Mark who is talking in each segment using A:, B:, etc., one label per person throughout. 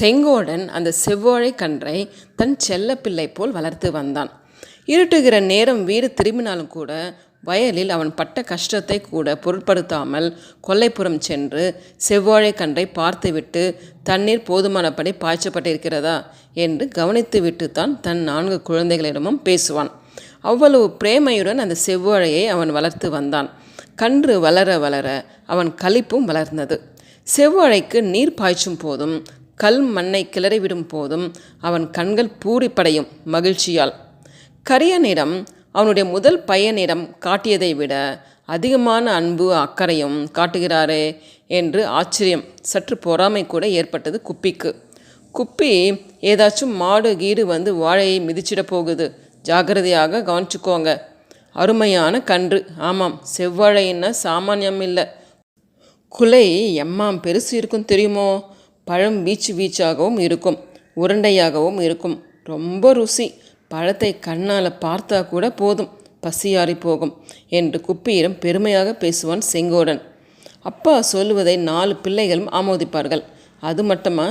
A: செங்கோடன் அந்த செவ்வாழை கன்றை தன் செல்லப்பிள்ளை போல் வளர்த்து வந்தான். இருட்டுகிற நேரம் வீடு திரும்பினாலும் கூட வயலில் அவன் பட்ட கஷ்டத்தை கூட பொருட்படுத்தாமல் கொல்லைப்புறம் சென்று செவ்வாழை கன்றை பார்த்துவிட்டு தண்ணீர் போதுமானபடி பாய்ச்சப்பட்டிருக்கிறதா? என்று கவனித்துவிட்டுத்தான் தன் நான்கு குழந்தைகளிடமும் பேசுவான். அவ்வளவு பிரேமையுடன் அந்த செவ்வாழையை அவன் வளர்த்து வந்தான். கன்று வளர வளர அவன் களிப்பும் வளர்ந்தது. செவ்வாழைக்கு நீர் பாய்ச்சும் போதும் கல் மண்ணை கிளறிவிடும் போதும் அவன் கண்கள் பூரிப்படையும் மகிழ்ச்சியால். கரியனிடம் அவனுடைய முதல் பையனிடம் காட்டியதை விட அதிகமான அன்பு அக்கறையும் காட்டுகிறாரே என்று ஆச்சரியம். சற்று பொறாமை கூட ஏற்பட்டது குப்பிக்கு. குப்பி ஏதாச்சும் மாடு கீடு வந்து வாழையை மிதிச்சிட போகுது. ஜாகிரதையாக கவனிச்சுக்கோங்க. அருமையான கன்று. ஆமாம் செவ்வாழைன்னா சாமானியம் இல்லை. குலை எம்மாம் பெருசு இருக்கும் தெரியுமோ? பழம் வீச்சு வீச்சாகவும் இருக்கும் உருண்டையாகவும் இருக்கும். ரொம்ப ருசி. பழத்தை கண்ணால் பார்த்தா கூட போதும். பசியாறி போகும் என்று குப்பியிடம் பெருமையாக பேசுவான் செங்கோடன். அப்பா சொல்லுவதை நாலு பிள்ளைகளும் ஆமோதிப்பார்கள். அது மட்டுமா?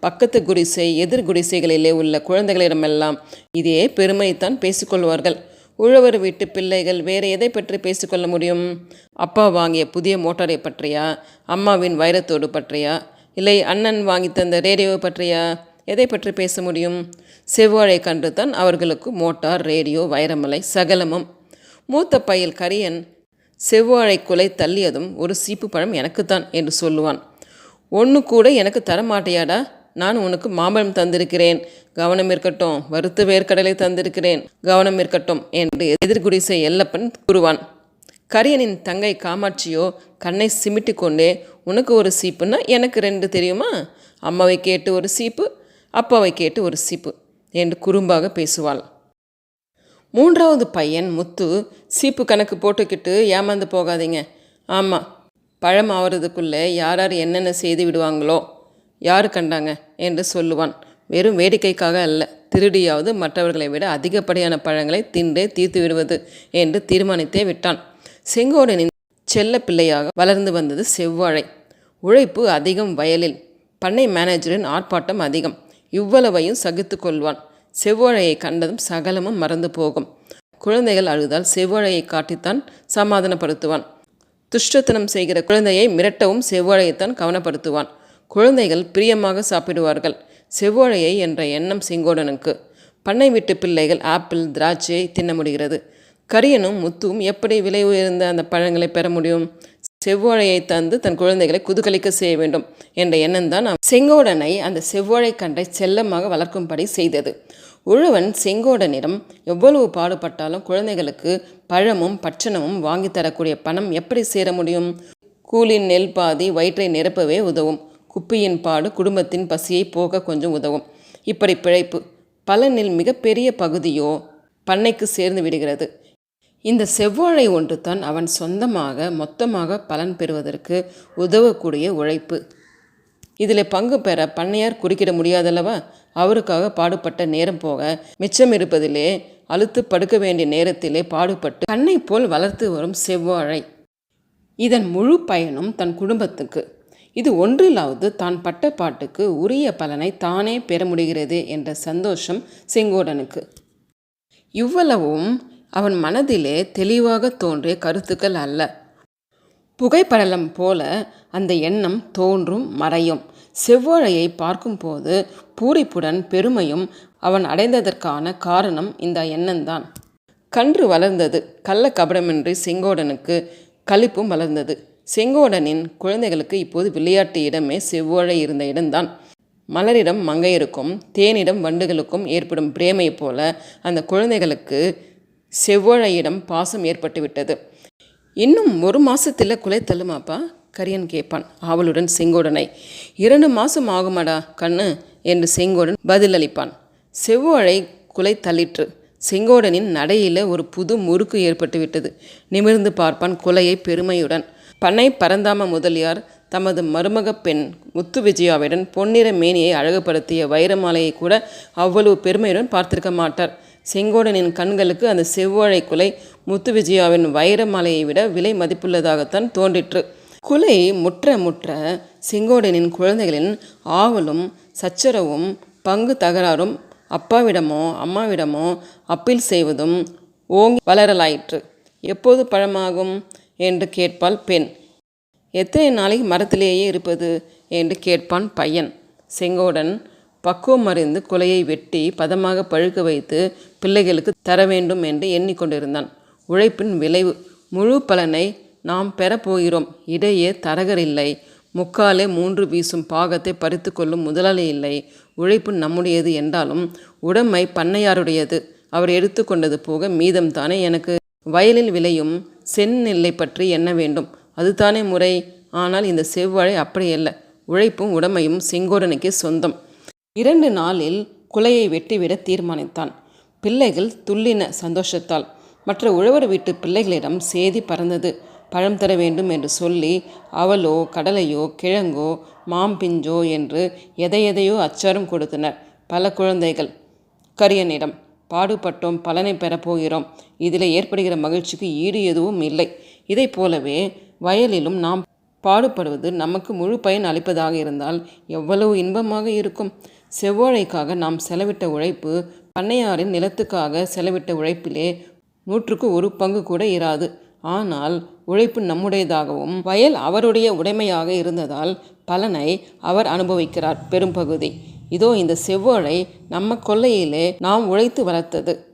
A: பக்கத்து குடிசை எதிர் குடிசைகளிலே உள்ள குழந்தைகளிடமெல்லாம் இதே பெருமைத்தான் பேசிக்கொள்வார்கள். உழவர் வீட்டு பிள்ளைகள் வேறு எதை பற்றி பேசிக்கொள்ள முடியும்? அப்பா வாங்கிய புதிய மோட்டாரை பற்றியா? அம்மாவின் வைரத்தோடு பற்றியா? இல்லை அண்ணன் வாங்கி தந்த ரேடியோவை பற்றியா எதை பற்றி பேச முடியும்? செவ்வாழை கன்றுதான் அவர்களுக்கு மோட்டார் ரேடியோ வைரமலை சகலமும். மூத்த பையல் கரியன் செவ்வாழை குலை தள்ளியதும் ஒரு சீப்பு பழம் எனக்குத்தான் என்று சொல்லுவான். ஒன்று கூட எனக்கு தரமாட்டியாடா நான் உனக்கு மாம்பழம் தந்திருக்கிறேன். கவனம் இருக்கட்டும். வறுத்த வேர்க்கடலை தந்திருக்கிறேன். கவனம் இருக்கட்டும் என்று எதிர்குடிசை எல்லப்பன் கூறுவான். கரியனின் தங்கை காமாட்சியோ கண்ணை சிமிட்டி கொண்டே உனக்கு ஒரு சீப்புன்னா எனக்கு ரெண்டு தெரியுமா? அம்மாவை கேட்டு ஒரு சீப்பு அப்பாவை கேட்டு ஒரு சீப்பு என்று குறும்பாக பேசுவாள். மூன்றாவது பையன் முத்து சீப்பு கணக்கு போட்டுக்கிட்டு ஏமாந்து போகாதீங்க. ஆமாம் பழம் ஆவறதுக்குள்ளே யார் யார் என்னென்ன செய்து விடுவாங்களோ யார் கண்டாங்க என்று சொல்லுவான். வெறும் வேடிக்கைக்காக அல்ல திருடியாவது மற்றவர்களை விட அதிகப்படியான பழங்களை தின்றே தீர்த்து விடுவது என்று தீர்மானித்தே விட்டான். செங்கோடனின் செல்ல பிள்ளையாக வளர்ந்து வந்தது செவ்வாழை. உழைப்பு அதிகம் வயலில். பண்ணை மேனேஜரின் ஆர்ப்பாட்டம் அதிகம். இவ்வளவையும் சகித்து கொள்வான் செவ்வாழையை கண்டதும் சகலமும் மறந்து போகும். குழந்தைகள் அழுதால் செவ்வாழையை காட்டித்தான் சமாதானப்படுத்துவான். துஷ்டத்தனம் செய்கிற குழந்தையை மிரட்டவும் செவ்வாழையைத்தான் கவனப்படுத்துவான். குழந்தைகள் பிரியமாக சாப்பிடுவார்கள். செவ்வாழையை என்ற எண்ணம் செங்கோடனுக்கு. பண்ணை வீட்டு பிள்ளைகள் ஆப்பிள் திராட்சையை தின்ன முடிகிறது கரியனும் முத்துவும் எப்படி விலை உயர்ந்த அந்த பழங்களை பெற முடியும்? செவ்வாழையை தந்து தன் குழந்தைகளை குதுகலிக்க செய்ய வேண்டும் என்ற எண்ணம் தான் செங்கோடனை அந்த செவ்வாழை கன்றை செல்லமாக வளர்க்கும்படி செய்தது. உழவன் செங்கோடனிடம் எவ்வளவு பாடுபட்டாலும் குழந்தைகளுக்கு பழமும் பட்சணமும் வாங்கி தரக்கூடிய பணம் எப்படி சேர முடியும்? கூலின் நெல் பாதி வயிற்றை நிரப்பவே உதவும். குப்பியின் பாடு குடும்பத்தின் பசியை போக கொஞ்சம் உதவும். இப்படி பிழைப்பு பலனில் மிகப்பெரிய பகுதியோ பண்ணைக்கு சேர்ந்து விடுகிறது. இந்த செவ்வாழை ஒன்று தான் அவன் சொந்தமாக மொத்தமாக பலன் பெறுவதற்கு உதவக்கூடிய உழைப்பு. இதில் பங்கு பெற பண்ணையார் குறுக்கிட முடியாதல்லவா? அவருக்காக பாடுபட்ட நேரம் போக மிச்சம் இருப்பதிலே அழுத்து படுக்க வேண்டிய நேரத்திலே பாடுபட்டு கண்ணை போல் வளர்த்து வரும் செவ்வாழை. இதன் முழு பயனும் தன் குடும்பத்துக்கு. இது ஒன்றிலாவது தான் பட்ட பாட்டுக்கு உரிய பலனை தானே பெற முடிகிறது என்ற சந்தோஷம் செங்கோடனுக்கு. இவ்வளவும் அவன் மனதிலே தெளிவாக தோன்றிய கருத்துக்கள் அல்ல. புகைப்படலம் போல அந்த எண்ணம் தோன்றும் மறையும். செவ்வாழையை பார்க்கும்போது பூரிப்புடன் பெருமையும் அவன் அடைந்ததற்கான காரணம் இந்த எண்ணம்தான். கன்று வளர்ந்தது. கள்ள கபடமின்றி செங்கோடனுக்கு களிப்பும் வளர்ந்தது. செங்கோடனின் குழந்தைகளுக்கு இப்போது விளையாட்டு இடமே செவ்வாழை இருந்த இடம்தான். மலரிடம் மங்கையருக்கும் தேனிடம் வண்டுகளுக்கும் ஏற்படும் பிரேமையைப் போல அந்த குழந்தைகளுக்கு செவ்வாழையிடம் பாசம் ஏற்பட்டுவிட்டது. இன்னும் ஒரு மாசத்தில் குலை தள்ளுமாப்பா? கரியன் கேட்பான் ஆவலுடன் செங்கோடனை. இரண்டு மாதம் ஆகுமாடா கண்ணு? என்று செங்கோடன் பதிலளிப்பான். செவ்வாழை குலை தள்ளிற்று. செங்கோடனின் நடையில் ஒரு புது முறுக்கு ஏற்பட்டு விட்டது நிமிர்ந்து பார்ப்பான் குலையை பெருமையுடன். பண்ணை பரந்தாம முதலியார் தமது மருமக பெண் முத்து விஜயாவிடன் பொன்னிற மேனியை அழகுபடுத்திய வைரமாலையை கூட அவ்வளவு பெருமையுடன் பார்த்திருக்க மாட்டார். செங்கோடனின் கண்களுக்கு அந்த செவ்வாழை குலை முத்து விஜயாவின் வைரமலையை விட விலை மதிப்புள்ளதாகத்தான் தோன்றிற்று. குலை முற்ற முற்ற செங்கோடனின் குழந்தைகளின் ஆவலும் சச்சரவும் பங்கு தகராறும் அப்பாவிடமோ அம்மாவிடமோ அப்பீல் செய்வதும் ஓங்கி வளரலாயிற்று. எப்போது பழமாகும் என்று கேட்பாள் பெண். எத்தனை நாளைக்கு மரத்திலேயே இருப்பது? என்று கேட்பான் பையன். செங்கோடன் பக்குவம் அறிந்து குலையை வெட்டி பதமாக பழுக்க வைத்து பிள்ளைகளுக்கு தர வேண்டும் என்று எண்ணிக்கொண்டிருந்தான். உழைப்பின் விளைவு. முழு பலனை நாம் பெறப்போகிறோம் இடையே தரகர் இல்லை. முக்காலே மூன்று வீசும் பாகத்தை பறித்து கொள்ளும் முதலாளி இல்லை. உழைப்பு நம்முடையது என்றாலும் உடைமை பண்ணையாருடையது. அவர் எடுத்துக்கொண்டது போக மீதம்தானே எனக்கு. வயலில் விளையும் செந்நெல்லை பற்றி எண்ண வேண்டும். அதுதானே முறை. ஆனால் இந்த செவ்வாழை அப்படியல்ல உழைப்பும் உடமையும் செங்கோடனுக்கே சொந்தம். இரண்டு நாளில் குலையை வெட்டிவிட தீர்மானித்தான். பிள்ளைகள் துள்ளின சந்தோஷத்தால். மற்ற உழவர் வீட்டு பிள்ளைகளிடம் சேதி பறந்தது. பழம் தர வேண்டும் என்று சொல்லி அவலோ கடலையோ கிழங்கோ மாம்பிஞ்சோ என்று எதை எதையோ அச்சாரம் கொடுத்தனர் பல குழந்தைகள். கரியனிடம் பாடுபட்டோம் பலனை பெறப்போகிறோம் இதில் ஏற்படுகிற மகிழ்ச்சிக்கு ஈடு எதுவும் இல்லை. இதை போலவே வயலிலும் நாம் பாடுபடுவது நமக்கு முழு பயன் அளிப்பதாக இருந்தால் எவ்வளவு இன்பமாக இருக்கும். செவ்வாழைக்காக நாம் செலவிட்ட உழைப்பு பண்ணையாரின் நிலத்துக்காக செலவிட்ட உழைப்பிலே நூற்றுக்கு ஒரு பங்கு கூட இராது. ஆனால் உழைப்பு நம்முடையதாகவும் வயல் அவருடைய உடைமையாக இருந்ததால் பலனை அவர் அனுபவிக்கிறார் பெரும்பகுதி. இதோ இந்த செவ்வாழை நம்ம கொல்லையிலே நாம் உழைத்து வளர்த்தது.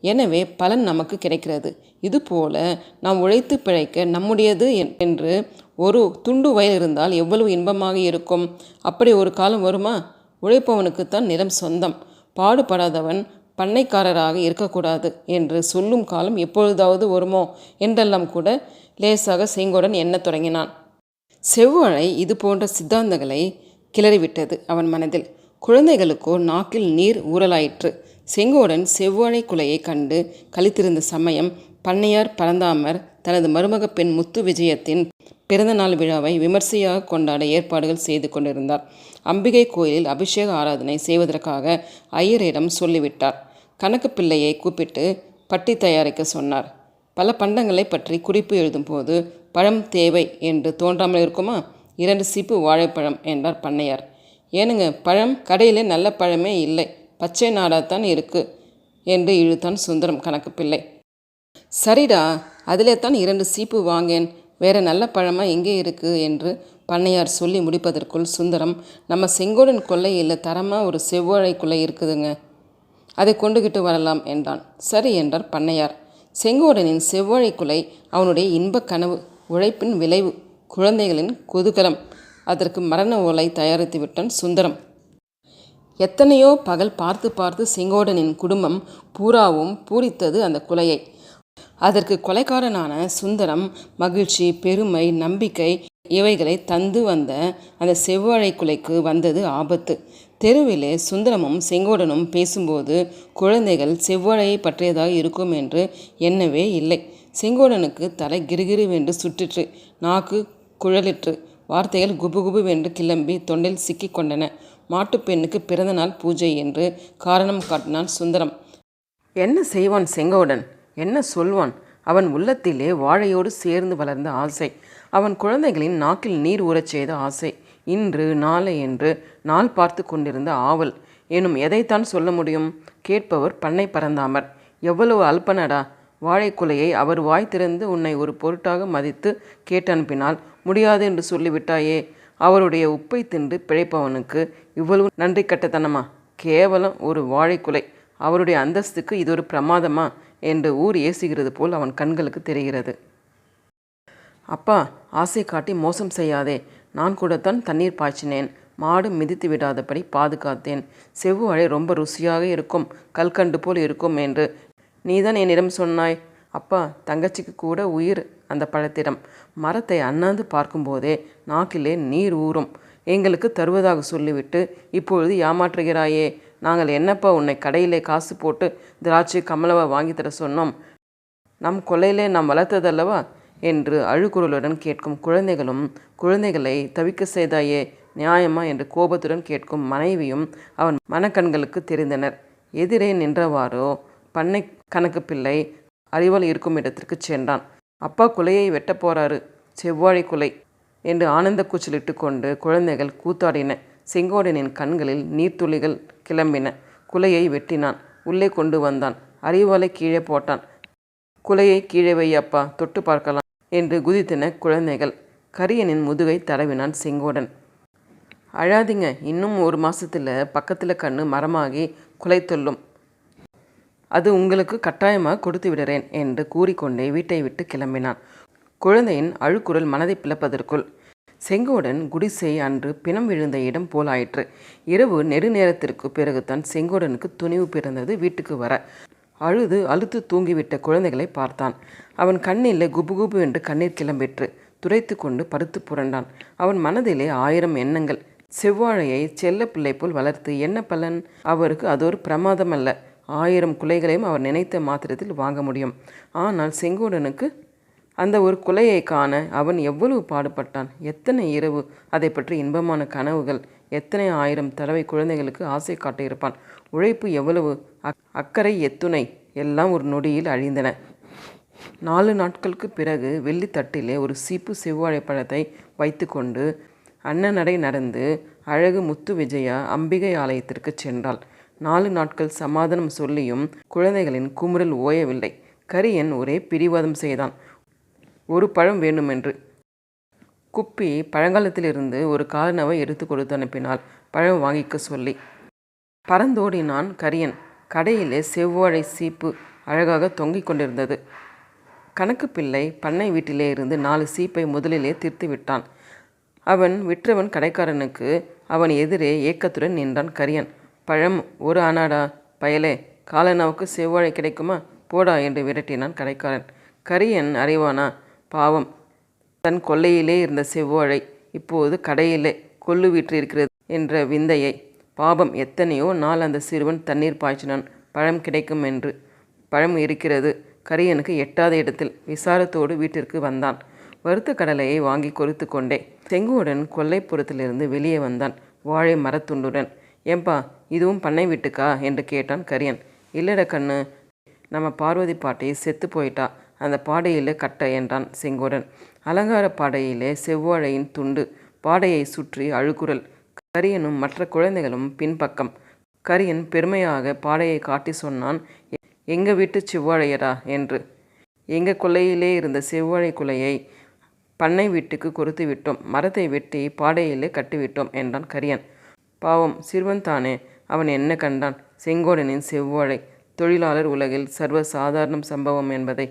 A: எனவே பலன் நமக்கு கிடைக்கிறது. இதுபோல நாம் உழைத்து பிழைக்க நம்முடையது என்- என்று ஒரு துண்டு வயல் இருந்தால் எவ்வளவு இன்பமாக இருக்கும்? அப்படி ஒரு காலம் வருமா? உழைப்பவனுக்குத்தான் நிலம் சொந்தம். பாடுபடாதவன் பண்ணைக்காரராக இருக்கக்கூடாது என்று சொல்லும் காலம் எப்பொழுதாவது வருமோ என்றெல்லாம் கூட லேசாக செங்கோடன் எண்ணத் தொடங்கினான். செவ்வாழை இது போன்ற சித்தாந்தங்களை கிளறிவிட்டது அவன் மனதில். குழந்தைகளுக்கோ நாக்கில் நீர் ஊறலாயிற்று. செங்கோடன் செவ்வாழை குலையை கண்டு கழித்திருந்த சமயம் பண்ணையார் பரந்தாமர் தனது மருமக பெண் முத்து விஜயத்தின் பிறந்தநாள் விழாவை விமர்சையாக கொண்டாட ஏற்பாடுகள் செய்து கொண்டிருந்தார். அம்பிகை கோயிலில் அபிஷேக ஆராதனை செய்வதற்காக ஐயரிடம் சொல்லிவிட்டார். கணக்கு பிள்ளையை கூப்பிட்டு பட்டி தயாரிக்க சொன்னார். பல பண்டங்களை பற்றி குறிப்பு எழுதும்போது பழம் தேவை என்று தோன்றாமல் இருக்குமா? இரண்டு சீப்பு வாழைப்பழம் என்றார் பண்ணையார். ஏனுங்க பழம் கடையில் நல்ல பழமே இல்லை. பச்சை நாடாத்தான் இருக்கு என்று இழுத்தான் சுந்தரம் கணக்கு பிள்ளை. சரிடா அதிலே தான் இரண்டு சீப்பு வாங்கேன். வேற நல்ல பழமா எங்கே இருக்கு என்று பண்ணையார் சொல்லி முடிப்பதற்குள் சுந்தரம் நம்ம செங்கோடன் கொல்லையில் தரமாக ஒரு செவ்வாழை குலை இருக்குதுங்க. அதை கொண்டுகிட்டு வரலாம் என்றான். சரி என்றார் பண்ணையார். செங்கோடனின் செவ்வாழை குலை அவனுடைய இன்பக் கனவு உழைப்பின் விளைவு குழந்தைகளின் குதூகலம் அதற்கு மரண ஓலை தயாரித்து விட்டான் சுந்தரம். எத்தனையோ பகல் பார்த்து பார்த்து செங்கோடனின் குடும்பம் பூராவும் பூரித்தது அந்த குலையை. அதற்கு கொலைக்காரனான சுந்தரம் மகிழ்ச்சி பெருமை நம்பிக்கை இவைகளை தந்து வந்த அந்த செவ்வாழை குலைக்கு வந்தது ஆபத்து. தெருவிலே சுந்தரமும் செங்கோடனும் பேசும்போது குழந்தைகள் செவ்வாழையை பற்றியதாக இருக்கும் என்று எண்ணவே இல்லை. செங்கோடனுக்கு தலை கிருகிருவென்று சுற்றிற்று நாக்கு குழலிற்று வார்த்தைகள் குபுகுபுவென்று கிளம்பி தொண்டில் சிக்கிக் கொண்டன. மாட்டுப் பெண்ணுக்கு பிறந்தநாள் பூஜை என்று காரணம் காட்டினான் சுந்தரம். என்ன செய்வான் செங்கோடன்? என்ன சொல்வான்? அவன் உள்ளத்திலே வாழையோடு சேர்ந்து வளர்ந்த ஆசை. அவன் குழந்தைகளின் நாக்கில் நீர் ஊறச் செய்த ஆசை. இன்று நாளை என்று நாள் பார்த்து கொண்டிருந்த ஆவல். எனும் எதைத்தான் சொல்ல முடியும்? கேட்பவர் பண்ணை பறந்தாமர் எவ்வளவு அல்பனடா? வாழைக்குலையை அவர் வாய் திறந்து உன்னை ஒரு பொருட்டாக மதித்து கேட்டனுப்பினால் முடியாது என்று சொல்லிவிட்டாயே. அவருடைய உப்பை தின்று பிழைப்பவனுக்கு இவ்வளவு நன்றி கட்டத்தனமா? கேவலம் ஒரு வாழைக்குலை. அவருடைய அந்தஸ்துக்கு இது ஒரு பிரமாதமா? என்று ஊர் ஏசுகிறது போல் அவன் கண்களுக்கு தெரிகிறது. அப்பா ஆசை காட்டி மோசம் செய்யாதே. நான் கூடத்தான் தண்ணீர் பாய்ச்சினேன். மாடு மிதித்து விடாதபடி பாதுகாத்தேன். செவ்வாழை ரொம்ப ருசியாக இருக்கும். கல்கண்டு போல் இருக்கும் என்று. நீதான் என்னிடம் சொன்னாய். அப்பா தங்கச்சிக்கு கூட உயிர் அந்த பழத்திடம். மரத்தை அண்ணாந்து பார்க்கும்போதே நாக்கிலே நீர் ஊறும். எங்களுக்கு தருவதாக சொல்லிவிட்டு இப்பொழுது ஏமாற்றுகிறாயே. நாங்கள் என்னப்பா உன்னை கடையிலே காசு போட்டு திராட்சை கமலவா வாங்கி தர சொன்னோம்? நம் கொலையிலே நாம் வளர்த்ததல்லவா? என்று அழுகுரலுடன் கேட்கும் குழந்தைகளும் குழந்தைகளை தவிக்க செய்தாயே நியாயமா என்று கோபத்துடன் கேட்கும் மனைவியும் அவன் மனக்கண்களுக்கு தெரிந்தனர். எதிரே நின்றவாறோ பண்ணை கணக்கு பிள்ளை அறிவால் இருக்கும் இடத்திற்கு சென்றான். அப்பா குலையை வெட்டப் போறாரு செவ்வாழை குலை என்று ஆனந்த கூச்சலிட்டு கொண்டு குழந்தைகள் கூத்தாடின. செங்கோடனின் கண்களில் நீர்த்துளிகள் கிளம்பின. குலையை வெட்டினான். உள்ளே கொண்டு வந்தான். அறிவாலை கீழே போட்டான். குலையை கீழே வை அப்பா தொட்டு பார்க்கலாம் என்று குதித்தன குழந்தைகள். கரியனின் முதுகை தடவினான் செங்கோடன். அழாதீங்க இன்னும் ஒரு மாசத்துல பக்கத்தில் கண்ணு மரமாகி குலை அது உங்களுக்கு கட்டாயமாக கொடுத்து விடுறேன் என்று கூறிக்கொண்டே வீட்டை விட்டு கிளம்பினான். குழந்தையின் அழுக்குரல் மனதை பிளப்பதற்குள் செங்கோடன் குடிசை அன்று பிணம் விழுந்த இடம் போலாயிற்று இரவு நெடுநேரத்திற்கு பிறகுதான் செங்கோடனுக்கு துணிவு பிறந்தது வீட்டுக்கு வர. அழுது அழுத்து தூங்கிவிட்ட குழந்தைகளை பார்த்தான். அவன் கண்ணில் குபுகுபு என்று கண்ணீர் கிளம்பிற்று. துரைத்து கொண்டு படுத்து புரண்டான். அவன் மனதிலே ஆயிரம் எண்ணங்கள். செவ்வாழையை செல்ல பிள்ளை போல் வளர்த்து என்ன பலன்? அவருக்கு அது ஒரு பிரமாதம் அல்ல ஆயிரம் குலைகளையும் அவர் நினைத்த மாத்திரத்தில் வாங்க முடியும். ஆனால் செங்கோடனுக்கு அந்த ஒரு குலையை காண அவன் எவ்வளவு பாடுபட்டான்? எத்தனை இரவு? அதை பற்றி இன்பமான கனவுகள். எத்தனை ஆயிரம் தடவை குழந்தைகளுக்கு ஆசை காட்டியிருப்பான்? உழைப்பு எவ்வளவு? அக் அக்கறை எத்துணை? எல்லாம் ஒரு நொடியில் அழிந்தன. நாலு நாட்களுக்கு பிறகு வெள்ளித்தட்டிலே ஒரு சீப்பு செவ்வாழை பழத்தை வைத்துக்கொண்டு அண்ணனடை நடந்து அழகு முத்து விஜயா அம்பிகை ஆலயத்திற்கு சென்றாள். நாலு நாட்கள் சமாதானம் சொல்லியும் குழந்தைகளின் குமுறல் ஓயவில்லை. கரியன் ஒரே பிடிவாதம் செய்தான். ஒரு பழம் வேண்டுமென்று. குப்பி பழங்காலத்திலிருந்து ஒரு காலனவை எடுத்து கொடுத்து அனுப்பினாள். பழம் வாங்கிக்க சொல்லி. பறந்தோடினான் கரியன். கடையிலே செவ்வாழை சீப்பு அழகாக தொங்கிக் கொண்டிருந்தது. கணக்கு பிள்ளை பண்ணை வீட்டிலே இருந்து நாலு சீப்பை முதலிலே தீர்த்து விட்டான். அவன் விற்றவன் கடைக்காரனுக்கு அவன் எதிரே ஏக்கத்துடன் நின்றான் கரியன். பழம் ஒரு அனாடா பயலே காலனாவுக்கு செவ்வாழை கிடைக்குமா? போடா என்று விரட்டினான் கடைக்காரன். கரியன் அறிவானா? பாவம். தன் கொல்லையிலே இருந்த செவ்வாழை இப்போது கடையிலே கொள்ளு விற்றிருக்கிறது என்ற விந்தையை. பாபம் எத்தனையோ நாள் அந்த சிறுவன் தண்ணீர் பாய்ச்சினான். பழம் கிடைக்கும் என்று. பழம் இருக்கிறது. கரியனுக்கு எட்டாத இடத்தில் விசாரத்தோடு வீட்டிற்கு வந்தான். வறுத்த கடலையை வாங்கி கொறித்து கொண்டே செங்குவுடன் கொல்லைப்புறத்திலிருந்து வெளியே வந்தான் வாழை மரத்துண்டுடன். ஏம்பா இதுவும் பண்ணை வீட்டுக்கா? என்று கேட்டான் கரியன். இல்லட கண்ணு நம்ம பார்வதி பாட்டி செத்து போயிட்டா. அந்த பாடையில் கட்ட என்றான் செங்கோடன். அலங்கார பாடையிலே செவ்வாழையின் துண்டு பாடையை சுற்றி அழுகுரல். கரியனும் மற்ற குழந்தைகளும் பின்பக்கம். கரியன் பெருமையாக பாடையை காட்டி சொன்னான் எங்க வீட்டு செவ்வாழையரா என்று. எங்க கொல்லையிலே இருந்த செவ்வாழை குலையை பண்ணை வீட்டுக்கு கொடுத்து விட்டோம். மரத்தை வெட்டி பாடையிலே கட்டிவிட்டோம் என்றான் கரியன். பாவம் சிறுவன் தானே. அவன் என்ன கண்டான்? செங்கோடனின் செவ்வாழை. தொழிலாளர் உலகில் சர்வ சாதாரணம் சம்பவம் என்பதை.